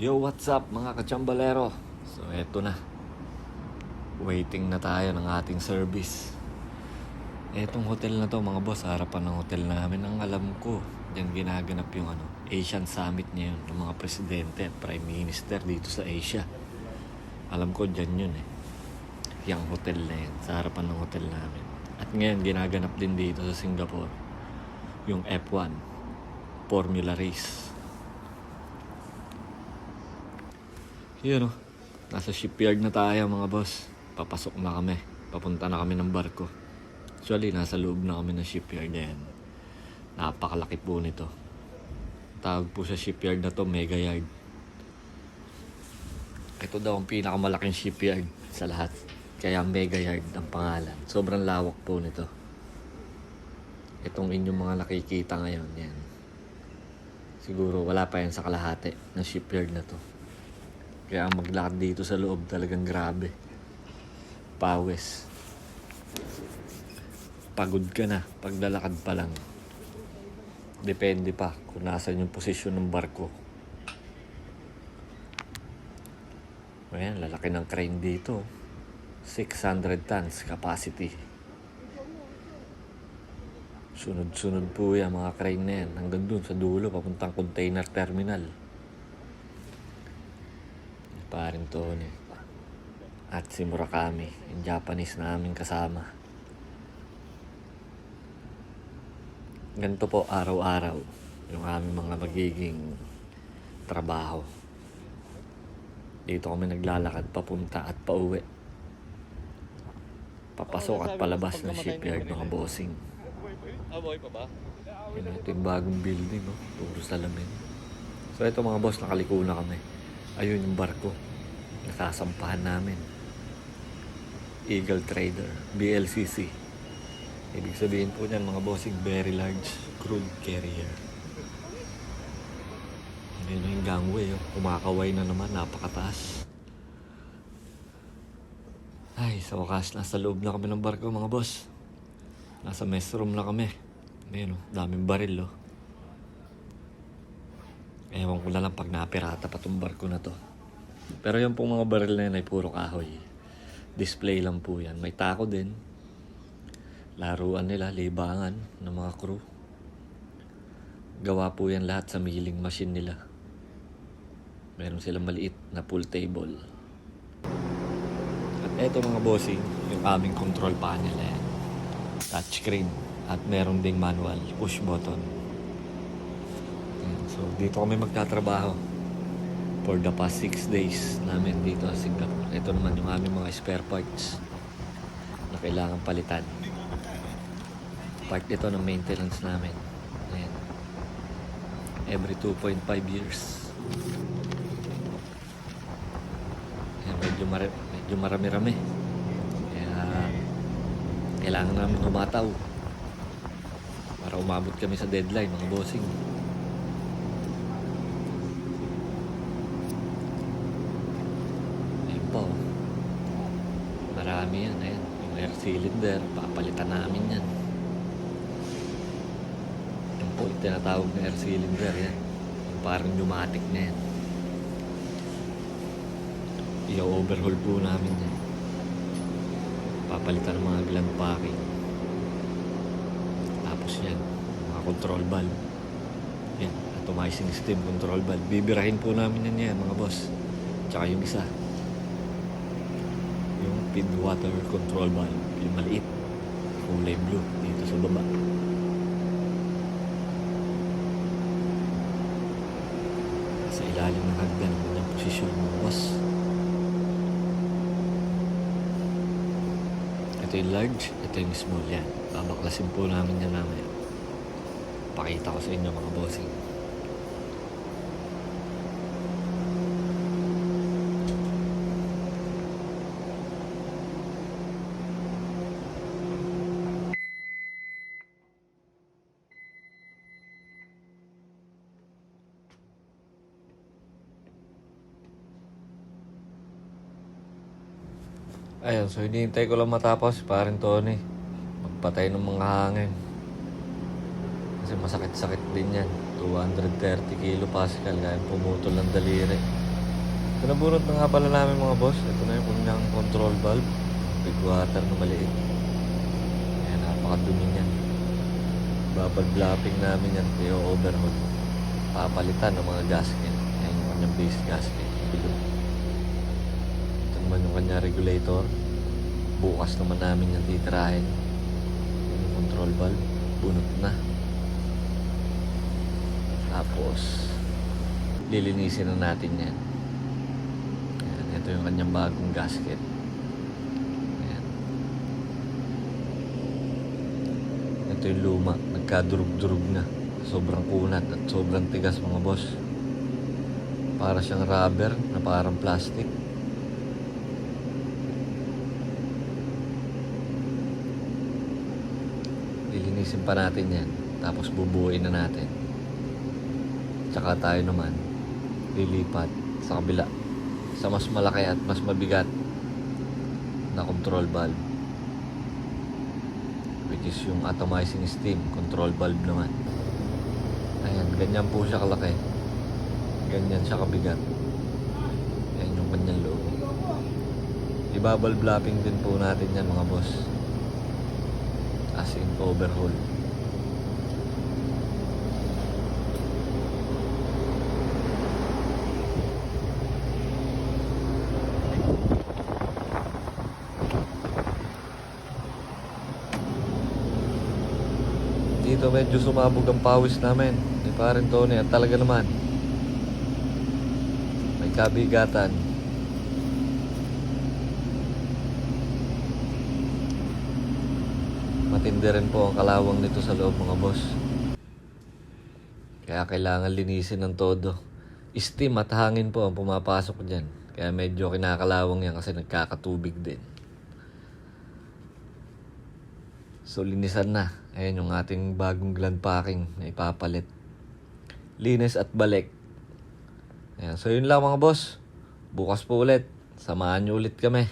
Yo, what's up mga kachambalero? So, eto na. Waiting na tayo ng ating service. Etong hotel na to mga boss, harapan ng hotel namin. Ang alam ko, dyan ginaganap yung ano, Asian Summit ngayon ng mga presidente at prime minister dito sa Asia. Alam ko dyan yun eh. Yung hotel na yan, sa harapan ng hotel namin. At ngayon, ginaganap din dito sa Singapore yung F1 Formula Race. Yun oh. Nasa shipyard na tayo mga boss. Papasok na kami. Papunta na kami ng barko. Actually, nasa loob na kami ng shipyard na yan. Napakalaki po nito. Tawag po sa shipyard na to, Mega Yard. Ito daw ang pinakamalaking shipyard sa lahat. Kaya Mega Yard ang pangalan. Sobrang lawak po nito. Itong inyong mga nakikita ngayon, yan. Siguro wala pa yan sa kalahati ng shipyard na to. Kaya maglakad dito sa loob talagang grabe. Pawis. Pagod ka na paglalakad pa lang. Depende pa kung nasan yung posisyon ng barko. Ayan, lalaki ng crane dito. 600 tons capacity. Sunod-sunod po yan mga crane na yan. Hanggang dun sa dulo, papuntang container terminal. Paring Tony. At si Murakami, yung Japanese na aming kasama. Ganito po araw-araw yung aming mga magiging trabaho. Dito kami naglalakad papunta at pauwi. Papasok at palabas ng shipyard mga bossing. Buhay pa ba? Yun, ito yung bagong building, no? Puro salamin. So, ito mga boss, nakaliko na kami. Ayun yung barko. Nakasampahan namin. Eagle Trader, BLCC. Ibig sabihin po niyan, mga bossing, very large crude carrier. Yun yung gangway, oh. kumakaway na naman, napakataas. Ay, sa wakas, nasa loob na kami ng barko, mga boss. Nasa mess room na kami. Ayun, oh, daming baril, oh. Ewan ko na lang pag napirata pa tong barko na to. Pero yung pong mga baril na yan ay puro kahoy. Display lang po yan. May tako din. Laruan nila, libangan ng mga crew. Gawa po yan lahat sa milling machine nila. Meron silang maliit na pool table. At eto mga bossing, yung aming control panel na yan. Touchscreen. At meron ding manual, push button. So dito kami magtatrabaho for the past 6 days namin dito sa Singapore. Ito naman yung aming mga spare parts na kailangan palitan. Part ito ng maintenance namin. Ayan. Every 2.5 years. Ayan, medyo, mara- medyo marami-rami. Kaya kailangan namin humataw para umabot kami sa deadline mga bossing. Ayun po. Marami yan. Ayan. Yung air cylinder. Papalitan namin yan. Yan po. Tinatawag na air cylinder. Yan. Yung parang pneumatic na yan. I-overhaul po namin yan. Papalitan ng mga gland packing. Tapos yan. Mga control valve. Yan. Atomizing steam control valve. Bibirahin po namin yan yan mga boss. Tsaka yung isa. Feed water control valve. Yung maliit. Kulay blue. Dito sa baba. Sa ilalim ng hagdan. Yung posisyon mga boss. Ito yung large. Ito yung small yan. Babaklasin po namin yan mamaya. Pakita ko sa inyo mga bossing. Ayun, so hinihintay ko lang matapos, parin Tony. Magpatay ng mga hangin. Kasi masakit-sakit din yan. 230 kilo Pascal, kaya pumutol ng daliri. Pinabunot na nga pala namin mga boss. Ito na yung kanyang control valve. Big water na maliit. Ayan, napakadumi niyan. Babaglapping namin yan. Kaya overhaul. Papalitan ng mga gasket. Ayan yung kanyang base gasket. Bilog. Naman yung kanyang regulator. Bukas naman namin yung titirahin. Yung control valve. Bunot na. Tapos, lilinisin na natin yan. Ayan, ito yung kanyang bagong gasket. Ayan. Ito yung luma. Nagkadurog-durog na. Sobrang kunat at sobrang tigas mga boss. Para siyang rubber na parang plastic. Lilinisin pa natin yan. Tapos bubuuin na natin. Tsaka tayo naman lilipat sa kabila. Sa mas malaki at mas mabigat na control valve. Which is yung atomizing steam control valve naman. Ayan ganyan po siya kalaki. Ganyan siya kabigat. Ayan yung kanyang loob. Ibabal blapping din po natin yan mga boss as in overhaul Dito medyo sumabog ang pawis namin. Ni parin Tony at talaga naman. May kabigatan. Matindi rin po ang kalawang nito sa loob mga boss. Kaya kailangan linisin ng todo. Steam at hangin po ang pumapasok dyan. Kaya medyo kinakalawang yan kasi nagkakatubig din. So, linisan na. Ayan yung ating bagong gland packing na ipapalit. Linis at balik. Ayan. So, yun lang mga boss. Bukas po ulit. Samahan nyo ulit kami.